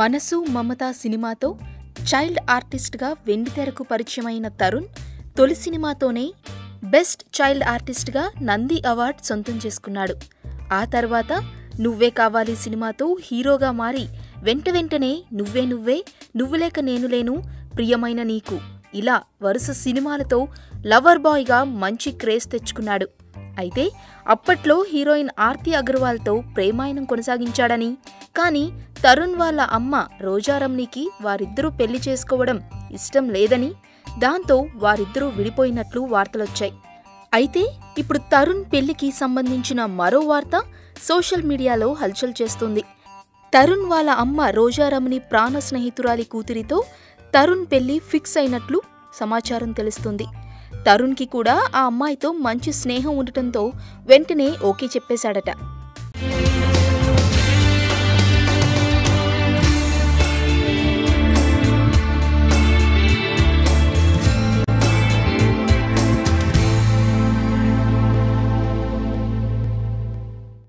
మనసు మమత సినిమాతో చైల్డ్ ఆర్టిస్ట్గా వెండితెరకు పరిచయమైన తరుణ్ తొలి సినిమాతోనే బెస్ట్ చైల్డ్ ఆర్టిస్ట్గా నంది అవార్డ్ సొంతం చేసుకున్నాడు. ఆ తర్వాత నువ్వే కావాలి సినిమాతో హీరోగా మారి వెంట వెంటనే నువ్వే నువ్వే నువ్వు లేక నేను లేను ప్రియమైన నీకు. ఇలా వరుస సినిమాలతో లవర్ బాయ్గా మంచి క్రేజ్ తెచ్చుకున్నాడు. అయితే అప్పట్లో హీరోయిన్ ఆర్తి అగర్వాల్తో ప్రేమాయణం కొనసాగించాడని కానీ తరుణ్ వాళ్ళ అమ్మ రోజారమ్నికి వారిద్దరూ పెళ్ళి చేసుకోవడం ఇష్టం లేదని దాంతో వారిద్దరూ విడిపోయినట్లు వార్తలొచ్చాయి. అయితే ఇప్పుడు తరుణ్ పెళ్ళికి సంబంధించిన మరో వార్త సోషల్ మీడియాలో హల్చల్ చేస్తుంది. తరుణ్ వాళ్ళ అమ్మ రోజారమ్ని ప్రాణ స్నేహితురాలి కూతురితో తరుణ్ పెళ్ళి ఫిక్స్ అయినట్లు సమాచారం తెలుస్తుంది. తరుణ్కి కూడా ఆ అమ్మాయితో మంచి స్నేహం ఉండటంతో వెంటనే ఓకే చెప్పేశాడట.